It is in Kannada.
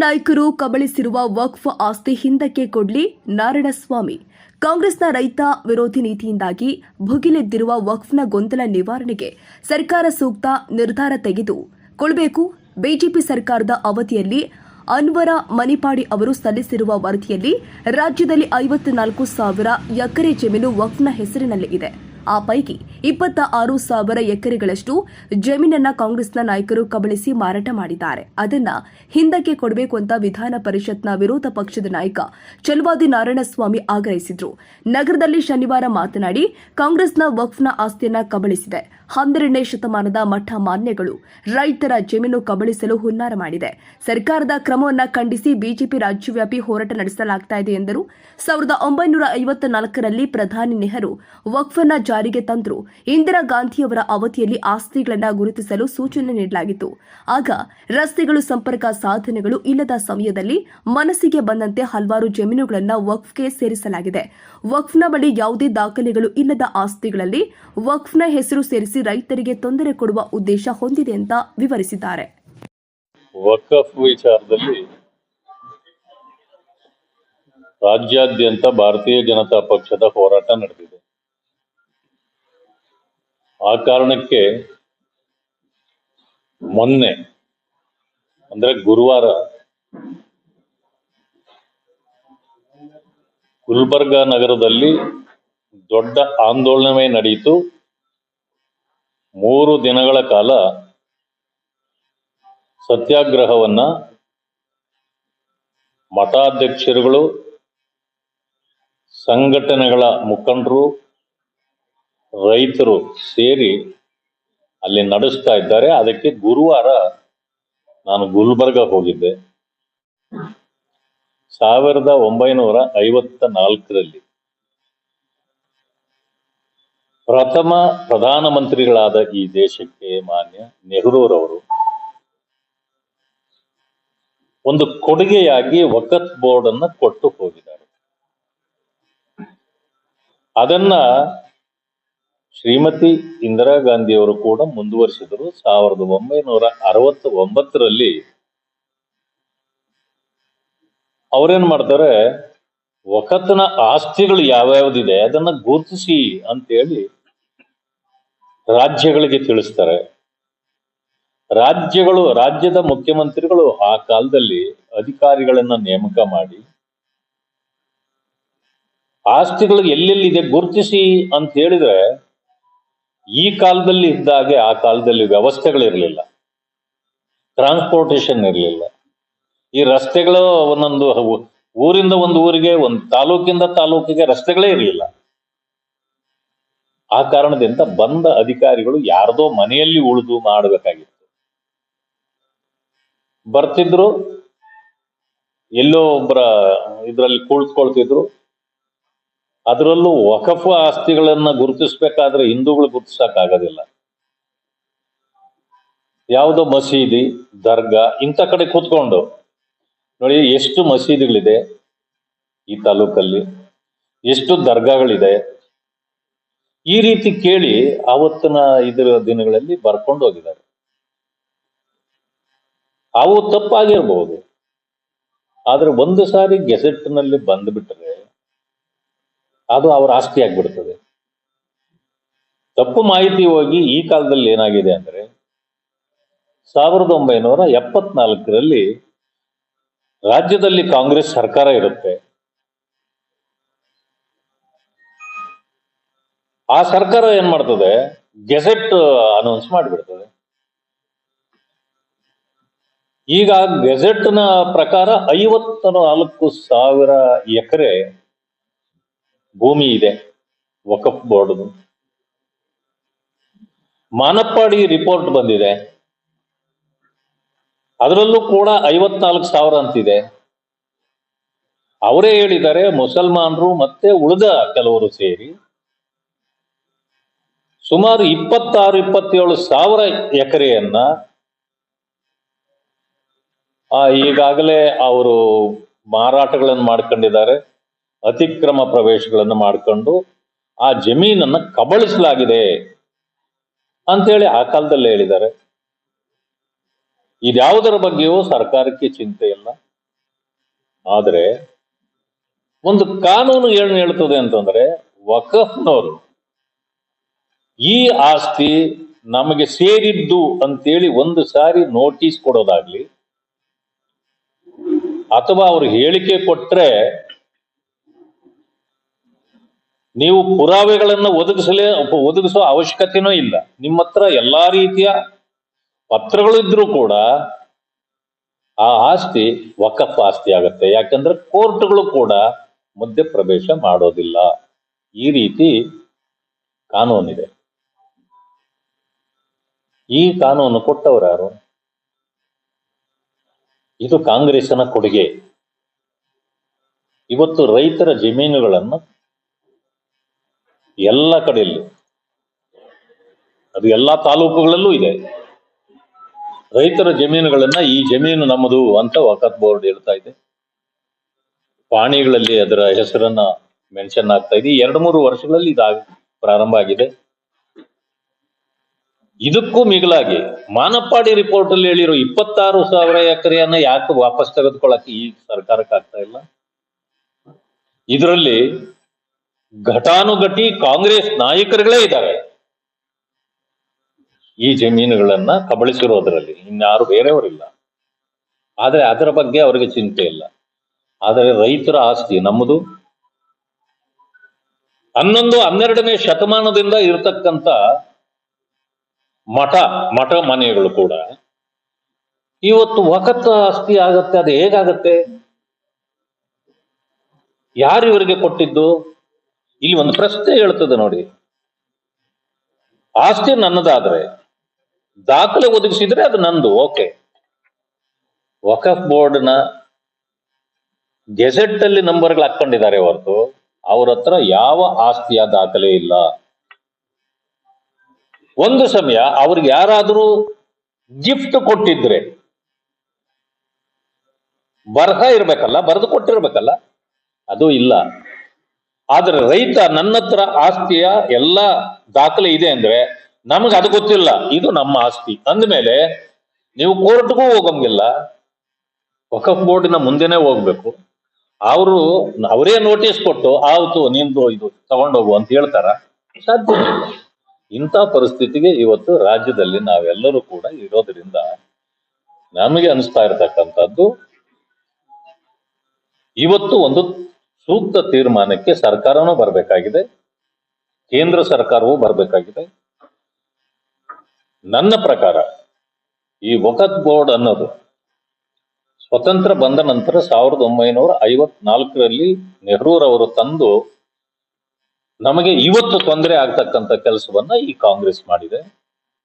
ನಾಯಕರು ಕಬಳಿಸಿರುವ ವಕ್ಫ್ ಆಸ್ತಿ ಹಿಂದಕ್ಕೆ ಕೊಡ್ಲಿ ನಾರಾಯಣಸ್ವಾಮಿ. ಕಾಂಗ್ರೆಸ್ನ ರೈತ ವಿರೋಧಿ ನೀತಿಯಿಂದಾಗಿ ಭುಗಿಲೆದ್ದಿರುವ ವಕ್ಫ್ನ ಗೊಂದಲ ನಿವಾರಣೆಗೆ ಸರ್ಕಾರ ಸೂಕ್ತ ನಿರ್ಧಾರ ತೆಗೆದು ಕೊಳ್ಬೇಕು ಬಿಜೆಪಿ ಸರ್ಕಾರದ ಅವಧಿಯಲ್ಲಿ ಅನ್ವರ ಮಣಿಪಾಡಿ ಅವರು ಸಲ್ಲಿಸಿರುವ ವರದಿಯಲ್ಲಿ ರಾಜ್ಯದಲ್ಲಿ ಐವತ್ನಾಲ್ಕು ಸಾವಿರ ಎಕರೆ ಜಮೀನು ವಕ್ಫ್ನ ಹೆಸರಿನಲ್ಲಿ ಇದೆ ಆ ಪೈಕಿ ಇಪ್ಪತ್ತ ಆರು ಸಾವಿರ ಎಕರೆಗಳಷ್ಟು ಜಮೀನನ್ನ ಕಾಂಗ್ರೆಸ್ನ ನಾಯಕರು ಕಬಳಿಸಿ ಮಾರಾಟ ಮಾಡಿದ್ದಾರೆ. ಅದನ್ನ ಹಿಂದಕ್ಕೆ ಕೊಡಬೇಕು ಅಂತ ವಿಧಾನ ಪರಿಷತ್ನ ವಿರೋಧ ಪಕ್ಷದ ನಾಯಕ ಚಲವಾದಿ ನಾರಾಯಣಸ್ವಾಮಿ ಆಗ್ರಹಿಸಿದ್ರು. ನಗರದಲ್ಲಿ ಶನಿವಾರ ಮಾತನಾಡಿ, ಕಾಂಗ್ರೆಸ್ನ ವಕ್ಫ್ನ ಆಸ್ತಿಯನ್ನ ಕಬಳಿಸಿದೆ. ಹನ್ನೆರಡನೇ ಶತಮಾನದ ಮಠ ಮಾನ್ಯಗಳು ರೈತರ ಜಮೀನು ಕಬಳಿಸಲು ಹುನ್ನಾರ ಮಾಡಿದೆ. ಸರ್ಕಾರದ ಕ್ರಮವನ್ನ ಖಂಡಿಸಿ ಬಿಜೆಪಿ ರಾಜ್ಯವ್ಯಾಪಿ ಹೋರಾಟ ನಡೆಸಲಾಗ್ತಾ ಇದೆ ಎಂದರು. ಸಾವಿರದ ಒಂಬೈನೂರ ಐವತ್ತ ನಾಲ್ಕರಲ್ಲಿ ಪ್ರಧಾನಿ ನೆಹರು ವಕ್ಫನ್ನ ಜಾರಿಗೆ ತಂದ್ರು. ಇಂದಿರಾ ಗಾಂಧಿಯವರ ಅವಧಿಯಲ್ಲಿ ಆಸ್ತಿಗಳನ್ನು ಗುರುತಿಸಲು ಸೂಚನೆ ನೀಡಲಾಗಿತ್ತು. ಆಗ ರಸ್ತೆಗಳು ಸಂಪರ್ಕ ಸಾಧನೆಗಳು ಇಲ್ಲದ ಸಮಯದಲ್ಲಿ ಮನಸ್ಸಿಗೆ ಬಂದಂತೆ ಹಲವಾರು ಜಮೀನುಗಳನ್ನು ವಕ್ಫ್ಗೆ ಸೇರಿಸಲಾಗಿದೆ. ವಕ್ಫ್ನ ಬಳಿ ಯಾವುದೇ ದಾಖಲೆಗಳು ಇಲ್ಲದ ಆಸ್ತಿಗಳಲ್ಲಿ ವಕ್ಫ್ನ ಹೆಸರು ಸೇರಿಸಿ ರೈತರಿಗೆ ತೊಂದರೆ ಕೊಡುವ ಉದ್ದೇಶ ಹೊಂದಿದೆ ಅಂತ ವಿವರಿಸಿದ್ದಾರೆ. ವಕಫ್ ವಿಚಾರದಲ್ಲಿ ರಾಜ್ಯಾದ್ಯಂತ ಭಾರತೀಯ ಜನತಾ ಪಕ್ಷದ ಹೋರಾಟ ನಡೆದಿದೆ. ಆ ಕಾರಣಕ್ಕೆ ಮೊನ್ನೆ, ಅಂದ್ರೆ ಗುರುವಾರ, ಗುಲ್ಬರ್ಗ ನಗರದಲ್ಲಿ ದೊಡ್ಡ ಆಂದೋಲನವೇ ನಡೆಯಿತು. ಮೂರು ದಿನಗಳ ಕಾಲ ಸತ್ಯಾಗ್ರಹವನ್ನ ಮಠಾಧ್ಯಕ್ಷರುಗಳು, ಸಂಘಟನೆಗಳ ಮುಖಂಡರು ರೈತರು ಸೇರಿ ಅಲ್ಲಿ ನಡೆಸ್ತಾ ಇದ್ದಾರೆ. ಅದಕ್ಕೆ ಗುರುವಾರ ನಾನು ಗುಲ್ಬರ್ಗ ಹೋಗಿದ್ದೆ. ಸಾವಿರದ ಒಂಬೈನೂರ ಐವತ್ತ ನಾಲ್ಕರಲ್ಲಿ ಪ್ರಥಮ ಪ್ರಧಾನಮಂತ್ರಿಗಳಾದ ಈ ದೇಶಕ್ಕೆ ಮಾನ್ಯ ನೆಹರೂರವರು ಒಂದು ಕೊಡುಗೆಯಾಗಿ ವಕತ್ ಬೋರ್ಡ್ ಅನ್ನ ಕೊಟ್ಟು ಹೋಗಿದ್ದಾರೆ. ಅದನ್ನ ಶ್ರೀಮತಿ ಇಂದಿರಾ ಗಾಂಧಿಯವರು ಕೂಡ ಮುಂದುವರಿಸಿದರು. ಸಾವಿರದ ಒಂಬೈನೂರ ಅರವತ್ತ ಒಂಬತ್ತರಲ್ಲಿ ಅವರೇನ್ ಮಾಡ್ತಾರೆ? ವಕತ್ನ ಆಸ್ತಿಗಳು ಯಾವ್ಯಾವ್ದಿದೆ ಅದನ್ನ ಗುರುತಿಸಿ ಅಂತೇಳಿ ರಾಜ್ಯಗಳಿಗೆ ತಿಳಿಸ್ತಾರೆ. ರಾಜ್ಯಗಳು, ರಾಜ್ಯದ ಮುಖ್ಯಮಂತ್ರಿಗಳು ಆ ಕಾಲದಲ್ಲಿ ಅಧಿಕಾರಿಗಳನ್ನ ನೇಮಕ ಮಾಡಿ, ಆಸ್ತಿಗಳು ಎಲ್ಲೆಲ್ಲಿದೆ ಗುರುತಿಸಿ ಅಂತ ಹೇಳಿದ್ರೆ ಈ ಕಾಲದಲ್ಲಿ ಇದ್ದಾಗೆ ಆ ಕಾಲದಲ್ಲಿ ವ್ಯವಸ್ಥೆಗಳಿರಲಿಲ್ಲ. ಟ್ರಾನ್ಸ್ಪೋರ್ಟೇಶನ್ ಇರಲಿಲ್ಲ. ಈ ರಸ್ತೆಗಳು ಒಂದೊಂದು ಊರಿಂದ ಒಂದು ಊರಿಗೆ, ಒಂದು ತಾಲೂಕಿಂದ ತಾಲೂಕಿಗೆ ರಸ್ತೆಗಳೇ ಇರಲಿಲ್ಲ. ಆ ಕಾರಣದಿಂದ ಬಂದ ಅಧಿಕಾರಿಗಳು ಯಾರ್ದೋ ಮನೆಯಲ್ಲಿ ಉಳಿದು ಮಾಡಬೇಕಾಗಿತ್ತು. ಬರ್ತಿದ್ರು, ಎಲ್ಲೋ ಒಬ್ಬರ ಇದರಲ್ಲಿ ಕುಳಿತುಕೊಳ್ತಿದ್ರು ಅದರಲ್ಲೂ ವಕಫ್ ಆಸ್ತಿಗಳನ್ನು ಗುರುತಿಸ್ಬೇಕಾದ್ರೆ ಹಿಂದೂಗಳು ಗುರುತಿಸಕ್ಕಾಗೋದಿಲ್ಲ. ಯಾವುದೋ ಮಸೀದಿ, ದರ್ಗಾ, ಇಂಥ ಕಡೆ ಕೂತ್ಕೊಂಡು ನೋಡಿ ಎಷ್ಟು ಮಸೀದಿಗಳಿದೆ ಈ ತಾಲೂಕಲ್ಲಿ, ಎಷ್ಟು ದರ್ಗಾಗಳಿದೆ. ಈ ರೀತಿ ಕೇಳಿ ಆವತ್ತಿನ ಇದರ ದಿನಗಳಲ್ಲಿ ಬರ್ಕೊಂಡು ಹೋಗಿದ್ದಾರೆ. ಅವು ತಪ್ಪಾಗಿರ್ಬಹುದು ಆದ್ರೆ ಒಂದು ಸಾರಿ ಗೆಸೆಟ್ನಲ್ಲಿ ಬಂದ್ಬಿಟ್ರೆ ಅದು ಅವರ ಆಸ್ತಿ ಆಗ್ಬಿಡ್ತದೆ. ತಪ್ಪು ಮಾಹಿತಿ ಹೋಗಿ ಈ ಕಾಲದಲ್ಲಿ ಏನಾಗಿದೆ ಅಂದ್ರೆ, ಸಾವಿರದ ಒಂಬೈನೂರ ಎಪ್ಪತ್ನಾಲ್ಕರಲ್ಲಿ ರಾಜ್ಯದಲ್ಲಿ ಕಾಂಗ್ರೆಸ್ ಸರ್ಕಾರ ಇರುತ್ತೆ. ಆ ಸರ್ಕಾರ ಏನ್ ಮಾಡ್ತದೆ? ಗೆಜೆಟ್ ಅನೌನ್ಸ್ ಮಾಡಿಬಿಡ್ತದೆ. ಈಗ ಗೆಜೆಟ್ನ ಪ್ರಕಾರ ಐವತ್ತ ನಾಲ್ಕು ಸಾವಿರ ಎಕರೆ ಭೂಮಿ ಇದೆ ವಕಫ್ ಬೋರ್ಡ್ ಮಾನಪ್ಪಾಡಿ ರಿಪೋರ್ಟ್ ಬಂದಿದೆ. ಅದರಲ್ಲೂ ಕೂಡ ಐವತ್ನಾಲ್ಕು ಸಾವಿರ ಅಂತಿದೆ. ಅವರೇ ಹೇಳಿದ್ದಾರೆ, ಮುಸಲ್ಮಾನರು ಮತ್ತೆ ಉಳಿದ ಕೆಲವರು ಸೇರಿ ಸುಮಾರು ಇಪ್ಪತ್ತಾರು, ಇಪ್ಪತ್ತೇಳು ಸಾವಿರ ಎಕರೆಯನ್ನ ಈಗಾಗಲೇ ಅವರು ಮಾರಾಟಗಳನ್ನು ಮಾಡ್ಕೊಂಡಿದ್ದಾರೆ. ಅತಿಕ್ರಮ ಪ್ರವೇಶಗಳನ್ನು ಮಾಡಿಕೊಂಡು ಆ ಜಮೀನನ್ನ ಕಬಳಿಸಲಾಗಿದೆ ಅಂತೇಳಿ ಆ ಕಾಲದಲ್ಲಿ ಹೇಳಿದ್ದಾರೆ. ಇದ್ಯಾವುದರ ಬಗ್ಗೆಯೂ ಸರ್ಕಾರಕ್ಕೆ ಚಿಂತೆ ಇಲ್ಲ. ಆದರೆ ಒಂದು ಕಾನೂನು ಏನು ಹೇಳ್ತದೆ ಅಂತಂದ್ರೆ ವಕಫ್ನವರು ಈ ಆಸ್ತಿ ನಮಗೆ ಸೇರಿದ್ದು ಅಂತೇಳಿ ಒಂದು ಸಾರಿ ನೋಟಿಸ್ ಕೊಡೋದಾಗ್ಲಿ ಅಥವಾ ಅವರು ಹೇಳಿಕೆ ಕೊಟ್ರೆ ನೀವು ಪುರಾವೆಗಳನ್ನು ಒದಗಿಸಲೇ ಒದಗಿಸೋ ಅವಶ್ಯಕತೆನೂ ಇಲ್ಲ. ನಿಮ್ಮ ಹತ್ರ ಎಲ್ಲಾ ರೀತಿಯ ಪತ್ರಗಳು ಇದ್ರೂ ಕೂಡ ಆ ಆಸ್ತಿ ವಕಫ್ ಆಸ್ತಿ ಆಗತ್ತೆ. ಯಾಕಂದ್ರೆ ಕೋರ್ಟ್ಗಳು ಕೂಡ ಮಧ್ಯ ಪ್ರವೇಶ ಮಾಡೋದಿಲ್ಲ. ಈ ರೀತಿ ಕಾನೂನಿದೆ. ಈ ಕಾನೂನು ಕೊಟ್ಟವರು ಯಾರು? ಇದು ಕಾಂಗ್ರೆಸ್ನ ಕೊಡುಗೆ. ಇವತ್ತು ರೈತರ ಜಮೀನುಗಳನ್ನು ಎಲ್ಲ ಕಡೆಯಲ್ಲೂ. ಅದು ಎಲ್ಲಾ ತಾಲೂಕುಗಳಲ್ಲೂ ಇದೆ. ರೈತರ ಜಮೀನುಗಳನ್ನ ಈ ಜಮೀನು ನಮ್ಮದು ಅಂತ ವಕತ್ ಬೋರ್ಡ್ ಹೇಳ್ತಾ ಇದೆ. ಪಾಣಿಗಳಲ್ಲಿ ಅದರ ಹೆಸರನ್ನ ಮೆನ್ಷನ್ ಆಗ್ತಾ ಇದೆ. ಎರಡು ಮೂರು ವರ್ಷಗಳಲ್ಲಿ ಇದಾಗ ಪ್ರಾರಂಭ ಆಗಿದೆ. ಇದಕ್ಕೂ ಮಿಗಿಲಾಗಿ ಮಾನಪ್ಪಾಡಿ ರಿಪೋರ್ಟ್ ಅಲ್ಲಿ ಹೇಳಿರೋ ಇಪ್ಪತ್ತಾರು ಸಾವಿರ ಎಕರೆಯನ್ನ ಯಾಕೆ ವಾಪಸ್ ತೆಗೆದುಕೊಳ್ಳಕ್ಕೆ ಈ ಸರ್ಕಾರಕ್ಕೆ ಆಗ್ತಾ ಇಲ್ಲ? ಇದರಲ್ಲಿ ಘಟಾನುಘಟಿ ಕಾಂಗ್ರೆಸ್ ನಾಯಕರುಗಳೇ ಇದ್ದಾರೆ. ಈ ಜಮೀನುಗಳನ್ನ ಕಬಳಿಸಿರೋದ್ರಲ್ಲಿ ಇನ್ಯಾರು ಬೇರೆಯವರಿಲ್ಲ. ಆದರೆ ಅದರ ಬಗ್ಗೆ ಅವರಿಗೆ ಚಿಂತೆ ಇಲ್ಲ. ಆದರೆ ರೈತರ ಆಸ್ತಿ ನಮ್ಮದು. ಹನ್ನೊಂದು, ಹನ್ನೆರಡನೇ ಶತಮಾನದಿಂದ ಇರತಕ್ಕಂತ ಮಠ ಮಠ ಮನೆಗಳು ಕೂಡ. ಇವತ್ತು ವಕತ್ ಆಸ್ತಿ ಆಗತ್ತೆ, ಅದು ಹೇಗಾಗತ್ತೆ? ಯಾರು ಇವರಿಗೆ ಕೊಟ್ಟಿದ್ದು? ಇಲ್ಲಿ ಒಂದು ಪ್ರಶ್ನೆ ಹೇಳ್ತದೆ ನೋಡಿ. ಆಸ್ತಿ ನನ್ನದಾದ್ರೆ, ದಾಖಲೆ ಒದಗಿಸಿದ್ರೆ ಅದು ನಂದು, ಓಕೆ. ವಕಫ್ ಬೋರ್ಡ್ನ ಗೆಜೆಟ್ ಅಲ್ಲಿ ನಂಬರ್ಗಳು ಹಾಕೊಂಡಿದ್ದಾರೆ ಹೊರತು, ಅವ್ರ ಹತ್ರ ಯಾವ ಆಸ್ತಿಯ ದಾಖಲೆ ಇಲ್ಲ. ಒಂದು ಸಮಯ ಅವ್ರಿಗೆ ಯಾರಾದರೂ ಗಿಫ್ಟ್ ಕೊಟ್ಟಿದ್ರೆ, ಬರಹ ಇರ್ಬೇಕಲ್ಲ, ಬರೆದು ಕೊಟ್ಟಿರ್ಬೇಕಲ್ಲ, ಅದು ಇಲ್ಲ. ಆದ್ರೆ ರೈತ ನನ್ನ ಹತ್ರ ಆಸ್ತಿಯ ಎಲ್ಲ ದಾಖಲೆ ಇದೆ ಅಂದ್ರೆ ನಮಗೆ ಅದು ಗೊತ್ತಿಲ್ಲ, ಇದು ನಮ್ಮ ಆಸ್ತಿ. ಅಂದಮೇಲೆ ನೀವು ಕೋರ್ಟ್ಗೂ ಹೋಗಂಗಿಲ್ಲ ವಕಫ್ ಬೋರ್ಡಿನ ಮುಂದೆನೆ ಹೋಗ್ಬೇಕು. ಅವರು, ಅವರೇ ನೋಟಿಸ್ ಕೊಟ್ಟು, ಆವತ್ತು ನಿಂದು ಇದು ತಗೊಂಡೋಗು ಅಂತ ಹೇಳ್ತಾರ? ಸಾಧ್ಯ ಇಂಥ ಪರಿಸ್ಥಿತಿಗೆ ಇವತ್ತು ರಾಜ್ಯದಲ್ಲಿ ನಾವೆಲ್ಲರೂ ಕೂಡ ಇರೋದ್ರಿಂದ ನಮಗೆ ಅನಿಸ್ತಾ ಇರತಕ್ಕಂಥದ್ದು, ಇವತ್ತು ಒಂದು ಸೂಕ್ತ ತೀರ್ಮಾನಕ್ಕೆ ಸರ್ಕಾರನೂ ಬರಬೇಕಾಗಿದೆ. ಕೇಂದ್ರ ಸರ್ಕಾರವೂ ಬರಬೇಕಾಗಿದೆ. ನನ್ನ ಪ್ರಕಾರ ಈ ವಕತ್ ಬೋರ್ಡ್ ಅನ್ನೋದು ಸ್ವತಂತ್ರ ಬಂದ ನಂತರ ಸಾವಿರದ ಒಂಬೈನೂರ ಐವತ್ನಾಲ್ಕರಲ್ಲಿ ನೆಹರೂರವರು ತಂದು ನಮಗೆ ಇವತ್ತು ತೊಂದರೆ ಆಗ್ತಕ್ಕಂಥ ಕೆಲಸವನ್ನ ಈ ಕಾಂಗ್ರೆಸ್ ಮಾಡಿದೆ.